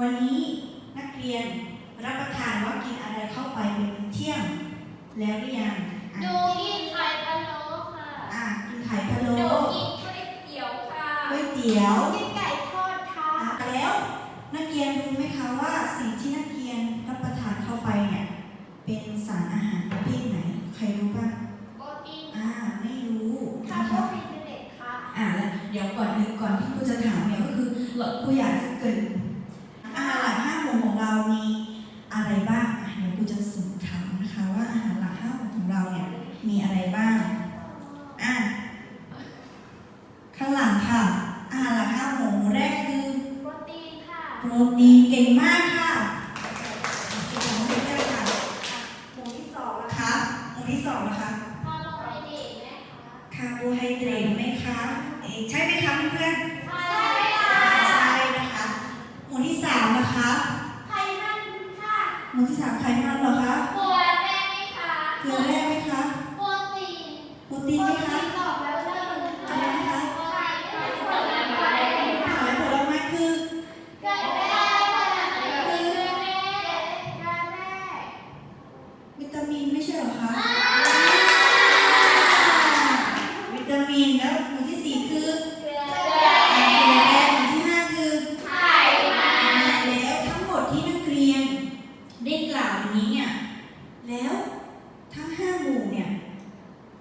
วันนี้นักเรียนรับประทานว่ากินอะไรเข้าไปเป็นมื้อเที่ยง แล้วหรือยังอะดูกินไข่พะโล้ค่ะอะกินไข่พะโล้ดูกินก๋วยเตี๋ยวค่ะก๋วยเตี๋ยวกินไก่ทอดค่ะอะแล้ว นักเรียนรู้ไหมคะว่าสิ่งที่นักเรียนรับประทานเข้าไปเนี่ยเป็นสารอาหารประเภทไหน ใครรู้บ้างโปรตีนอ่าไม่รู้คานะร์โบคะไฮเดรตค่ะอ่าแล้วเดี๋ยวก่อนอื่นก่อนที่ครูจะถามเนี่ยก็คือเราครูอยากจะเกรินอาหารหลักห้าหมู่ของเรามีอะไรบ้างอะเดี๋ยวครูจะสุ่มถามนะคะว่าอาหารหลักห้าหมู่ของเราเนี่ยมีอะไรบ้างอะข้างหลังค่ะ อาหารหลักห้าหมู่หมู่แรกคือ โปรตีนค่ะ โปรตีนเก่งมากค่ะเก่งมากเลยค่ะหมู่ที่สองนะคะหมู่ที่สองนะคะคาร์โบไฮเดรตไหมคะคาร์โบไฮเดรตไหมคะ ใช่ไหมคะเพื่อน ใช่ ๆ ค่ะ ใช่นะคะ หมู่ที่สามนะคะ ไขมันค่ะ หมู่ที่สามไขมันเหรอคะ บัวแม่ไหมคะ เกลือแร่ไหมคะ โปรตีน โปรตีนไหมคะ ตอบแล้วเริ่ม อะไรนะคะ ไข่ไข่ผลไม้ ผักและผลไม้คือ เกลือแร่เกลือแร่เกลือแร่ วิตามินไม่ใช่เหรอคะวิตามินแล้วหมู่ที่สี่คือ เกลือ เกลือแร่หมู่ที่ห้าคือ ไข่มัน แล้วทั้งหมดที่นักเรียนได้กล่าวอย่างนี้เนี่ย แล้วทั้งห้าหมู่เนี่ย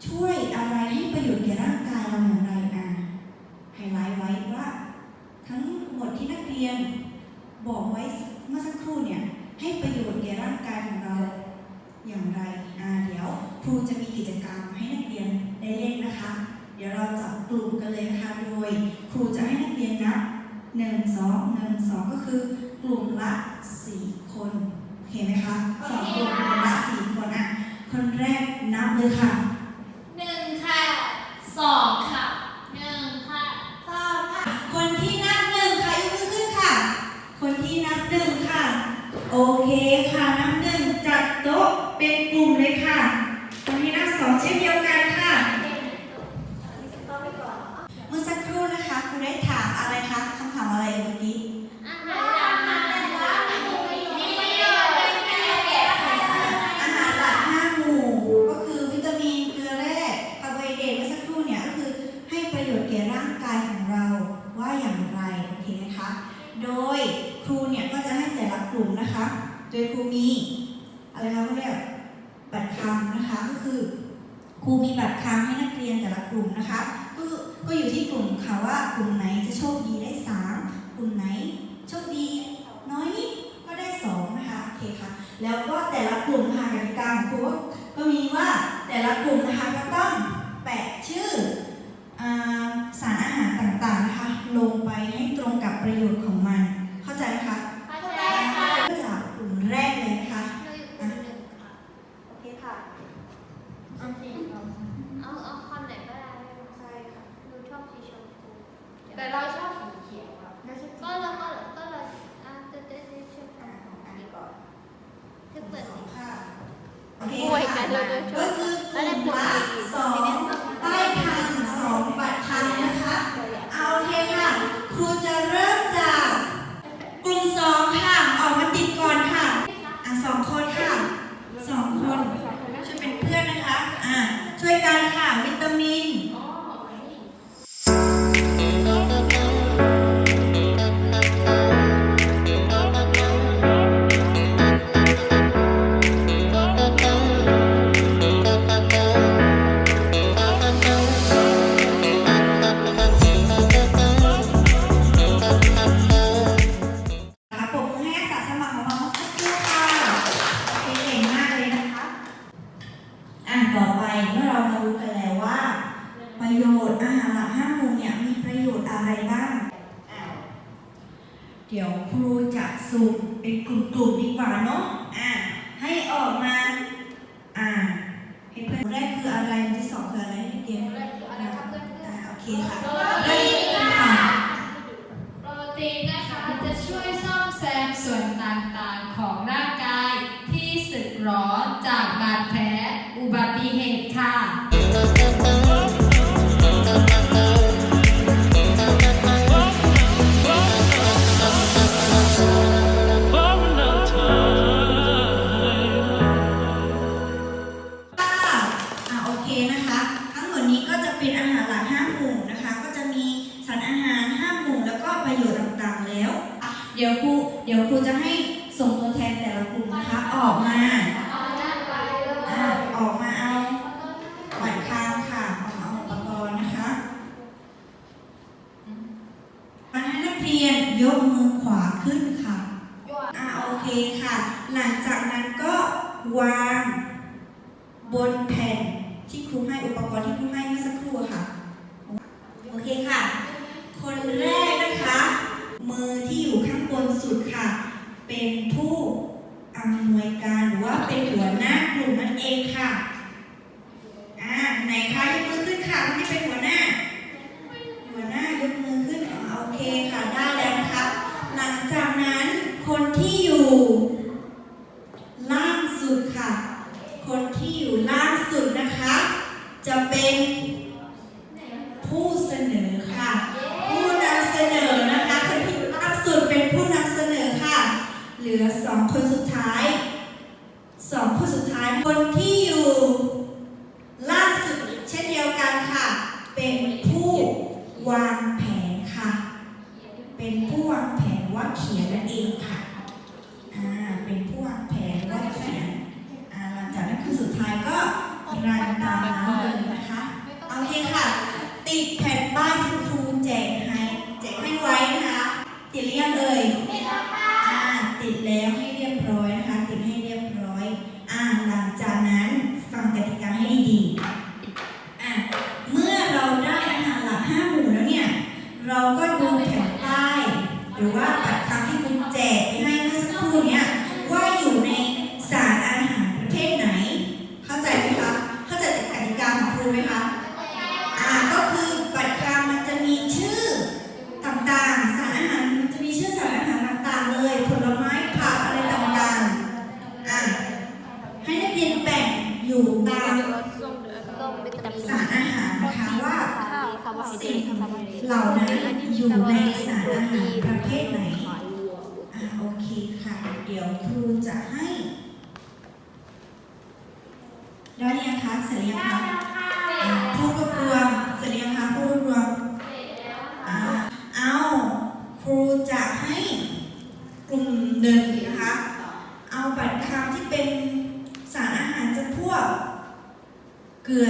ช่วยอะไรให้ประโยชน์แก่ร่างกายเราอย่างไรอะไฮไลท์ไว้ว่า ทั้งหมดที่นักเรียนบอกไว้เมื่อสักครู่เนี่ย ให้ประโยชน์แก่ร่างกายของเราอย่างไรอ่าเดี๋ยวครูจะมีกิจกรรมให้นักเรียนได้เล่นนะคะ เดี๋ยวเราจับกลุ่มกันเลยนะคะ โดยครูจะให้นักเรียนนับ หนึ่งสองหนึ่งสองก็คือกลุ่มละสี่คนโอเคไหมคะสองกลุ่มกลุ่มละสี่คนอะคนแรกนับเลยค่ะ หนึ่งค่ะสองค่ะหนึ่งค่ะสองค่ะ คนที่นับหนึ่งค่ะยกมือขึ้นค่ะ คนที่นับหนึ่งค่ะ โอเคค่ะ นับหนึ่งจัดโต๊ะเป็นกลุ่มเลยค่ะ คนที่นับสองเช่นเดียวกันค่ะเมื่อสักครู่นะคะคุณได้ถามอะไรคะคำถามอะไรเมื่อกี้ คือครูมีบัตรคำให้นักเรียนแต่ละกลุ่มนะคะ ก็ก็อยู่ที่กลุ่มค่ะว่ากลุ่มไหนจะโชคดีได้สามกลุ่มไหนโชคดีน้อยนิดก็ได้สองนะคะโอเคค่ะ แล้วก็แต่ละกลุ่มค่ะกติกาของครูก็มีว่าแต่ละกลุ่มนะคะก็ต้องแปะชื่ออาสารอาหารต่างๆนะคะ ลงไปให้ตรงกับประโยชน์ของมัน เข้าใจไหมคะ เข้าใจค่ะ เริ่มจากกลุ่มแรกเลยนะคะ หนูอยู่กลุ่มหนึ่งค่ะ โอเคค่ะ เอาเอาเอาคำไหนก็ได้ ใช่ค่ะ หนูชอบสีชมพูแต่เราชอบสีเขียวอะก็เราก็ก็เราอะเต้นเต้นเต้นชอบ อ่าของอันนี้ก่อน ถ้าเปิด สอ สี งค่ะโอเค โอ้ยกั ค่ะ นเลยเลยช ก็ อบ คือกลุ่มละสองใต้คำสองบัตรคำนะคะ เอาโอเคค่ะ ครูจะเริ่มจากกลุ่มสองค่ะ ออกมาติดก่อนค่ะ อะสองคนค่ะสองคน ช่วยเป็นเพื่อนนะคะ อะ ช่วยกันค่ะ จะสุ่เป็นกลุ่มๆดีกว่าเนาะอะให้ออกมา อ่าให้เพื่อนแรกคืออะไรอันที่สองคืออะไรให้เกมอ่โอเคค่ะเริ่มค่ะ โปรตีนนะคะจะช่วยซ่อมแซมส่วนต่างๆของร่างกายที่สึกหรอจากบาดแผลอุบัติเหตุค่ะ เดี๋ยวครูจะให้ส่งตัวแทนแต่ละกลุ่มนะคะ ออกมาออกมาเอาหมายค้างค่ะออกมาเอาอุปกรณ์นะคะมาให้นักเรียนยกมือ คนที่อยู่ล่างสุดค่ะ คนที่อยู่ล่างสุดนะคะ จะเป็น ค่ะ เดี๋ยวครูจะให้ได้ยังคะเสร็จยังคะผู้รวบรวมเสร็จยังคะผู้รวบรวมเอาครูจะให้กลุ่มหนึ่งนะคะ เอาบัตรคำที่เป็นสารอาหารจำพวก เกลือ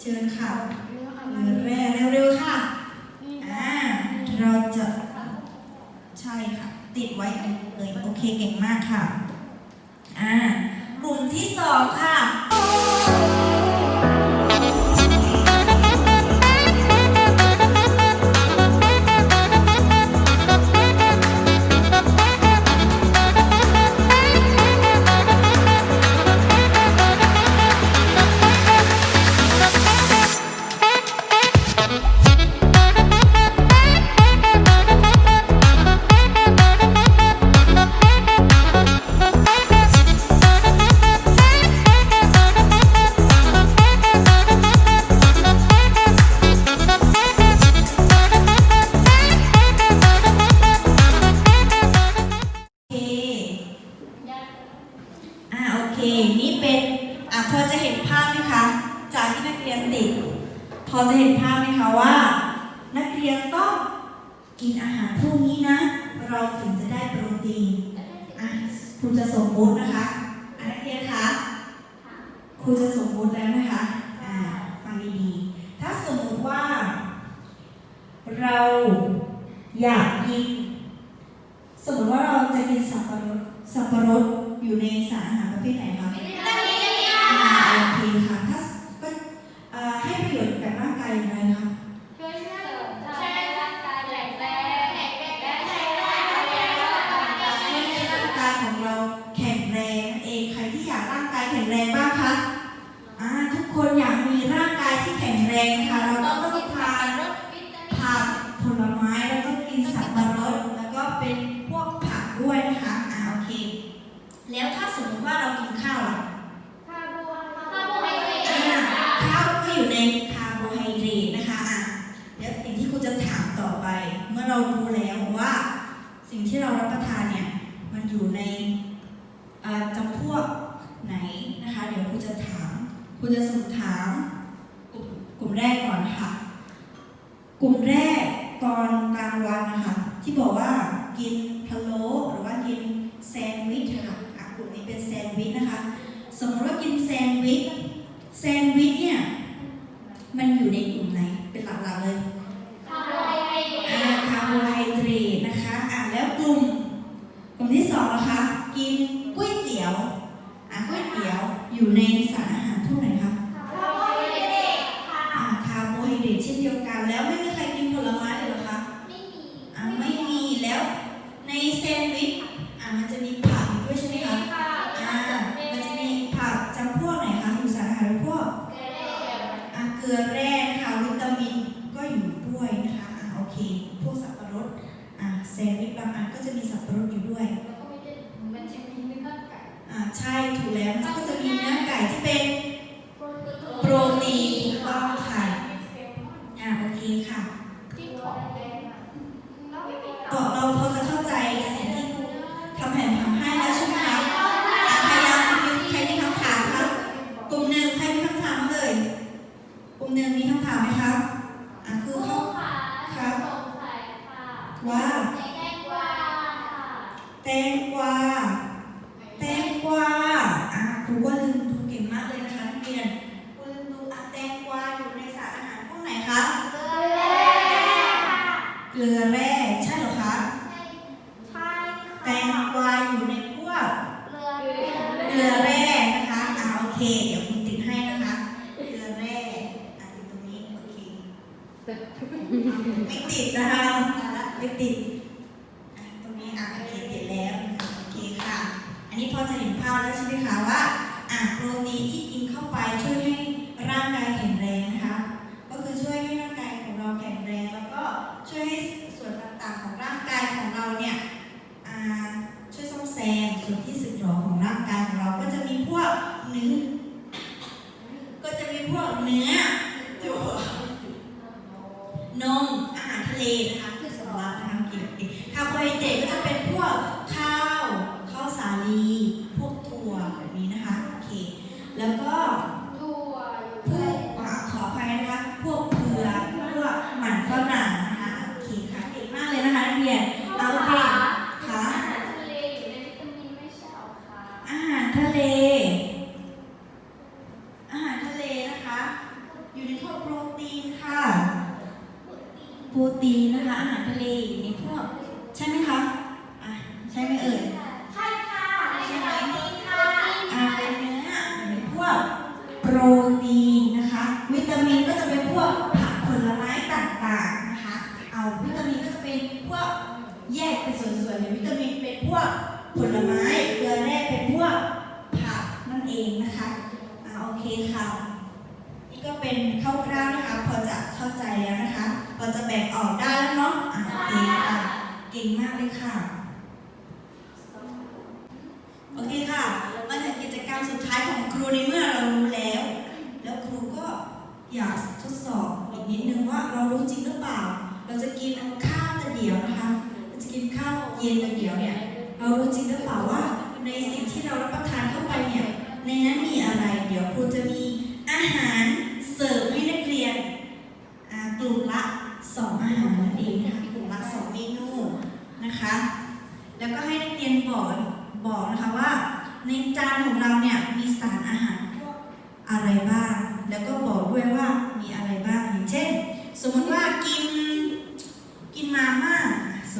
เชิญค่ะเหลือแร่เร็วๆค่ะอ่าเราจะใช่ค่ะ ติดไว้เลยโอเคเก่งมากค่ะอ่ากลุ่มที่สองค่ะ ให้ประโยชน์กับร่างกายอย่างไรคะ ลุ่มแรกก่อนค่ะกลุ่มแรกตอนกลางวันนะคะที่บอกว่ากินพะโล้หรือว่ากินแซนด์วิชค่ะอะกลุ่มนี้เป็นแซนด์วิชนะคะ สมมติว่ากินแซนด์วิชแซนด์วิชเนี่ยมันอยู่ในกลุ่มไหนเป็นหลักๆเลย เกลือแร่นะคะวิตามินก็อยู่ด้วยนะคะอะโอเค พวกสับปะรดอะแซนด์วิชบางอันก็จะมีสับปะรดอยู่ด้วยแล้วก็ไม่ได้มันจะมีเนื้อไก่อ่าใช่ถูกแล้วมันก็จะมีเนื้อไก่ที่เป็น โปรตีน โปรตีนถูกต้องค่ะอ่าโอเคค่ะ ที่ของแดงอะแล้วไม่มี ต่อเราพอจะเข้าใจสิ่งที่ครูทำแผนทำให้แล้วใช่ไหมคะอะพยายามมีใครมีคำถามคะกลุ่มหนึ่งใครมีคำถามเลยกลุ่มหนึ่งมีคำถามไหมคะอะคือ ครู เขา ค่ะสงสัยค่ะ ว่า ในแตงกวาค่ะ แตงกวา แตงกวา อะครูก็ลืมดูเก่งมากเลยนะคะนักเรียนครูลืมดูอะแตงกวาอยู่ในสารอาหารพวกไหนคะ เกลือแร่ค่ะ เกลือแร่ใช่เหรอคะ ใช่ใช่ค่ะ แตงกวาอยู่ในพวก เกลือ เกลือแร่นะคะอ่าโอเค เดี๋ยวคุณติดให้นะคะ เกลือแร่อะติดตรงนี้ โอเค ไม่ติดนะคะไม่ติดอะตรงนี้อะโอเคติดแล้วโอเคค่ะ อันนี้พอจะเห็นภาพแล้วใช่ไหมคะว่าอะโปรตีนที่กินเข้าไปช่วยให้ร่างกายแข็งแรงนะคะ ก็คือช่วยให้ร่างกายของเราแข็งแรง แล้วก็ช่วยให้ส่วนต่างๆของร่างกายของเราเนี่ยอ่าช่วยซ่อมแซมส่วนที่สึกหรอของร่างกายของเรา ก็จะมีพวกเนื้อ ก็จะมีพวกเนื้อตัวนมอาหารทะเลนะคะคือสำหรับทำกินคาร์โบไฮเดรตก็จะเป็นพวกข้าว ข้าวสาลี พวกถั่วแบบนี้นะคะ โอเค แล้วก็ ถั่ว พวกอ่าขออภัยนะคะ พวกเผือกพวกหมั่นฝรั่งนะคะ โอเคค่ะเก่งมากเลยนะคะนักเรียนเอาโอเค อา ค่ะ หารทะเลอยู่ในวิตามินไม่ใช่หรอคะ อาหารทะเล อาหารทะเลนะคะ อยู่ในพวกโปรตีนค่ะ โปรตีนนะคะ อาหารทะเลอยู่ในพวก ใช่ไหมคะ อะ ใช่ไหมเอ่ย ใช่ค่ะใช่ไหมค่ะ อ่าเป็นเนื้ออยู่ในพวกโปรตีนนะคะ วิตามินก็จะเป็นพวกผักผลไม้ต่างๆนะคะ เอาวิตามินก็จะเป็นพวก แยกเป็นส่วนๆอย่างวิตามินเป็นพวกผลไม้เกลือแร่เป็นพวกผักนั่นเองนะคะอ่าโอเคค่ะ นี่ก็เป็นคร่าวๆนะคะ พอจะเข้าใจแล้วนะคะ พอจะแบ่งออกได้แล้วเนาะอ่าโอเคค่ะเก่งมากเลยค่ะ โอเคค่ะ มาถึงกิจกรรมสุดท้ายของครูในเมื่อเรารู้แล้ว แล้วครูก็อยากทดสอบอีกนิดนึงว่าเรารู้จริงหรือเปล่า เราจะกินข้าวแต่เดียวนะคะเราจะ กินข้าวเย็นแต่เดียวเนี่ย เรารู้จริงหรือเปล่าว่า ในสิ่งที่เรารับประทานเข้าไปเนี่ย ในนั้นมีอะไร เดี๋ยวครูจะมีอาหารเสิร์ฟให้นักเรียนกลุ่มละสองอาหารนั่นเองนะคะกลุ่มละสองเมนูนะคะ แล้วก็ให้นักเรียนบอกบอกนะคะว่า ในจานของเราเนี่ยมีสารอาหารพวกอะไรบ้าง แล้วก็บอกด้วยว่ามีอะไรบ้างอย่างเช่น สมมติว่ากินกินมาม่า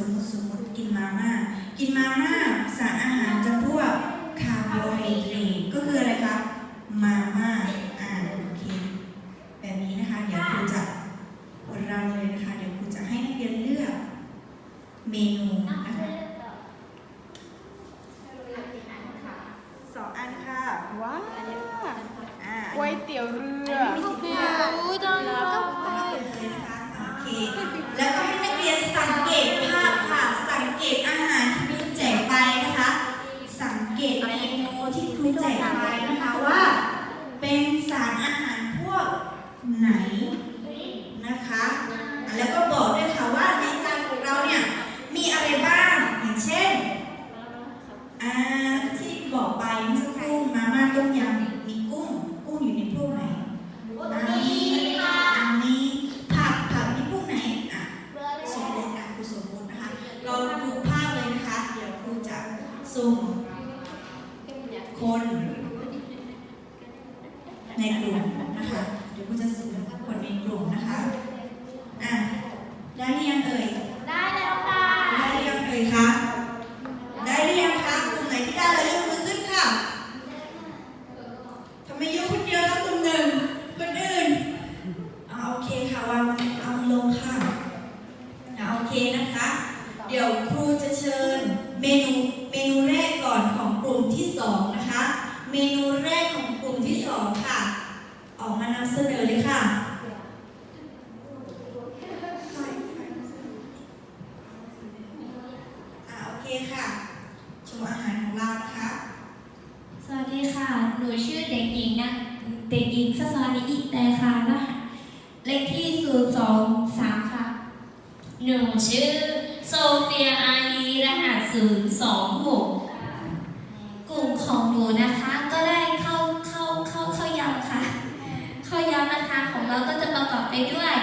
มมติสมมติกินมาม่า กินมาม่าสารอาหารจะพวกคาร์โบไฮเดรตก็คืออะไรคะมาม่าูสองสามค่ะ หนูชื่อโซเฟียอารีรหัสศูนย์สองหกกลุ่มของหนูนะคะ ก็ได้เข้าเข้าเข้าเข้ายำค่ะ เข้ายำนะคะของเราก็จะประกอบไปด้วย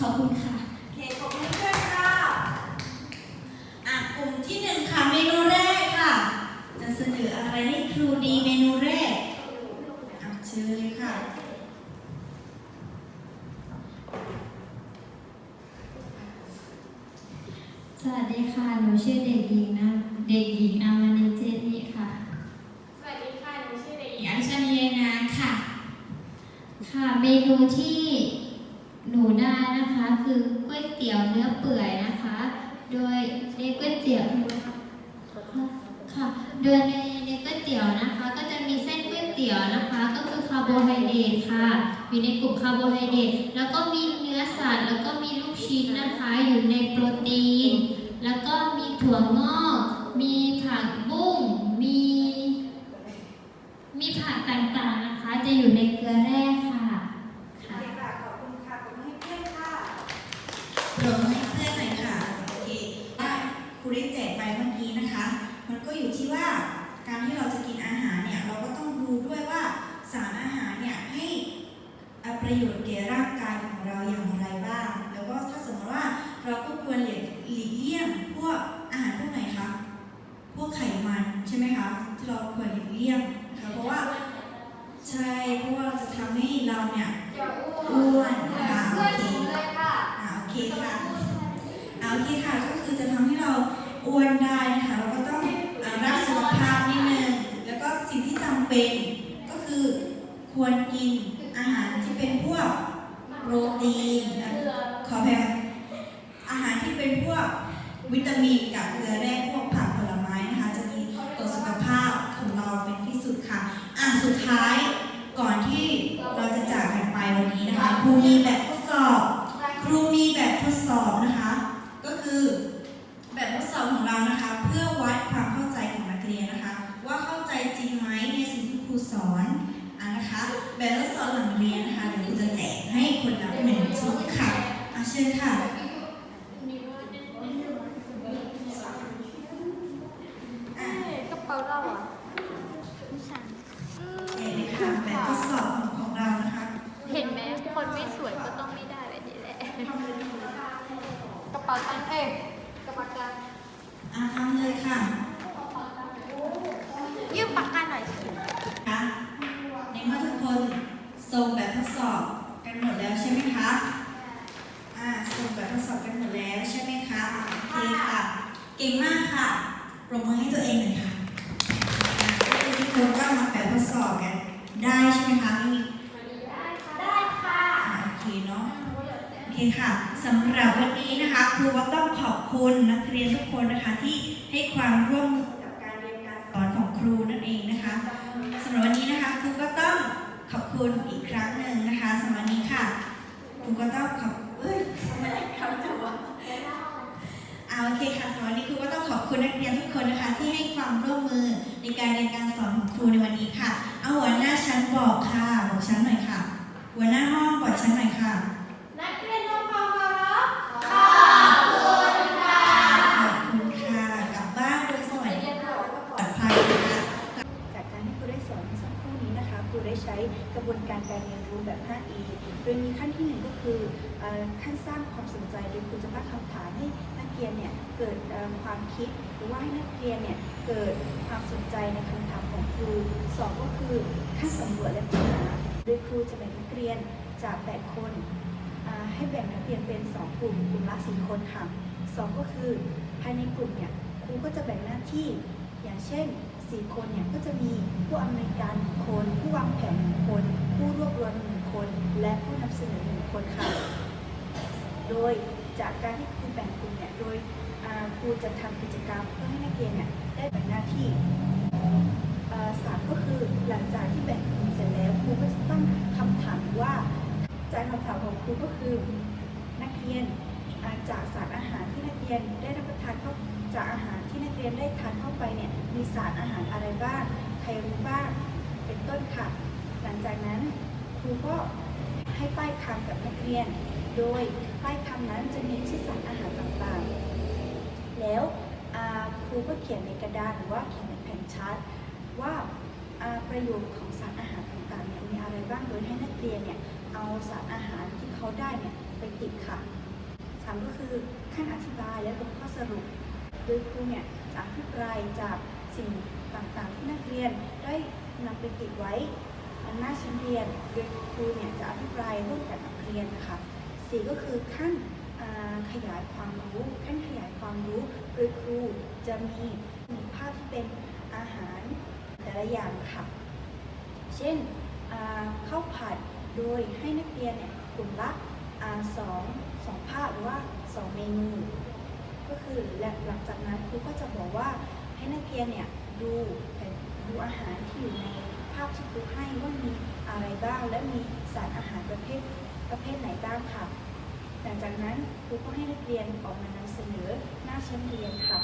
ขอบคุณค่ะเคขอบคุณเพื่อนค่ะอะกลุ่มที่หนึ่งค่ะเมนูแรกค่ะ จะเสนออะไรให้ครูดีเมนูแรกอะเชิญเลยค่ะสวัสดีค่ะ หนูชื่อเด็กหญิงนะเด็กหญิงอามานิเจนี่ค่ะ สวัสดีค่ะ หนูชื่อเด็กหญิงอัญชลีนาค่ะ ค่ะ เมนูที่ คะคือก๋วยเตี๋ยวเนื้อเปื่อยนะคะ โดยในก๋วยเตี๋ยวค่ะ โดยในในก๋วยเตี๋ยวนะคะ ก็จะมีเส้นก๋วยเตี๋ยวนะคะ ก็คือคาร์โบไฮเดรตค่ะอยู่ในกลุ่มคาร์โบไฮเดรตแล้วก็มีเนื้อสัตว์แล้วก็มีลูกชิ้นนะคะ อยู่ในโปรตีน แล้วก็มีถั่วงอก มีผักบุ้ง มี มีผักต่างๆนะคะ จะอยู่ในเกลือแร่ค่ะ ค่ะขอบคุณค่ะขอบคุณให้เพื่อนค่ะ มันก็อยู่ที่ว่าการที่เราจะกินอาหารเนี่ยเราก็ต้องดูด้วยว่าสารอาหารเนี่ยให้ประโยชน์แก่ร่างกายของเราอย่างไรบ้าง แล้วก็ถ้าสมมติว่าเราก็ควรหลีกเลี่ยงพวกอาหารพวกไหนคะพวกไขมันใช่ไหมคะที่เราควรหลีกเลี่ยงนะะเพราะว่าใช่เพราะว่าจะทำให้เราเนี่ยอ้วนนะคะ ชิญค่ะ สำหรับวันนี้นะคะครูก็ต้องขอบคุณนักเรียนทุกคนนะคะที่ให้ความร่วมมือกับการเรียนการสอนของครูนั่นเองนะคะสำหรับวันนี้นะคะครูก็ต้องขอบคุณอีกครั้งหนึ่งนะคะสำหรับวันนี้ค่ะครูก็ต้องขอบเอ้ยทำไมคำจังวะเอาโอเคค่ะสำหรับวันนี้ครูก็ต้องขอบคุณนักเรียนทุกคนนะคะ ที่ให้ความร่วมมือในการเรียนการสอนของครูในวันนี้ค่ะ เอาหัวหน้าชั้นบอกค่ะบอกชั้นหน่อยค่ะ หัวหน้าห้องบอกชั้นหน่อยค่ะ แบบ 5E โดยมีขั้นที่หนึ่งก็คือขั้นสร้างความสนใจโดยครูจะตั้งคำถามให้นักเรียนเนี่ยเกิดความคิดหรือว่าให้นักเรียนเนี่ยเกิดความสนใจในคำถามของครูสองก็คือขั้นสำรวจและปัญหาโดยครูจะแบ่งนักเรียนจาก 8 คนให้แบ่งนักเรียนเป็น 2 กลุ่ม กลุ่มละ4คนค่ะสองก็คือภายในกลุ่มเนี่ยครูก็จะแบ่งหน้าที่อย่างเช่น 4 คนเนี่ยก็จะมีผู้อำนวยการหนึ่งคน ผู้วางแผนหนึ่งคน ผู้รวบรวม คน และผู้นำเสนอหนึ่งคนค่ะ โดยจากการที่ครูแบ่งกลุ่มเนี่ย โดยครูจะทำกิจกรรมเพื่อให้นักเรียนเนี่ยได้แบ่งหน้าที่สามก็คือหลังจากที่แบ่งกลุ่มเสร็จแล้วครูก็จะตั้งคำถามว่าจากคำถามของครูก็คือนักเรียนาจากสารอาหารที่นักเรียนได้รับประทานเข้าจากอาหารที่นักเรียนได้ทานเข้าไปเนี่ยมีสารอาหารอะไรบ้างใครรู้บ้างเป็นต้นค่ะ หลังจากนั้น ครูก็ให้ป้ายคำกับนักเรียน โดยป้ายคำนั้นจะมีชื่อสารอาหารต่างๆ แล้วครูก็เขียนในกระดานหรือว่าเขียนในแผ่นชาร์ตว่าอ่าประโยชน์ของสารอาหารต่างๆเนี่ยมีอะไรบ้างโดยให้นักเรียนเนี่ยเอาสารอาหารที่เขาได้เนี่ยไปติดค่ะสามก็คือขั้นอธิบายและลงข้อสรุป โดยครูเนี่ยจะอภิปรายจากสิ่งต่างๆ ที่นักเรียนได้นำไปติดไว้ อันหน้าชั้นเรียนโดยครูเนี่ยจะอภิปรายร่วมกับนักเรียนนะคะสี่ก็คือขั้นขยายความรู้ขั้นขยายความรู้โดยครูจะมีมีภาพที่เป็นอาหารแต่ละอย่างค่ะ เช่นข้าวผัดโดยให้นักเรียนเนี่ยกลุ่มละสองสองภาพหรือว่าสองเมนู ก็คือและหลังจากนั้นครูก็จะบอกว่าให้นักเรียนเนี่ยดูดูอาหารที่อยู่ในาพที่ครูให้ว่ามีอะไรบ้างและมีสารอาหารประเภทประเภทไหนบ้างค่ะ หลังจากนั้นครูก็ให้นักเรียนออกมานำเสนอหน้าชั้นเรียนค่ะ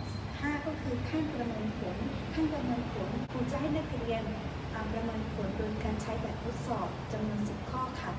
5 ก็คือขั้นประเมินผลขั้นประเมินผลครูจะให้นักเรียนประเมินผลโดยการใช้แบบทดสอบจำนวน10ข้อค่ะ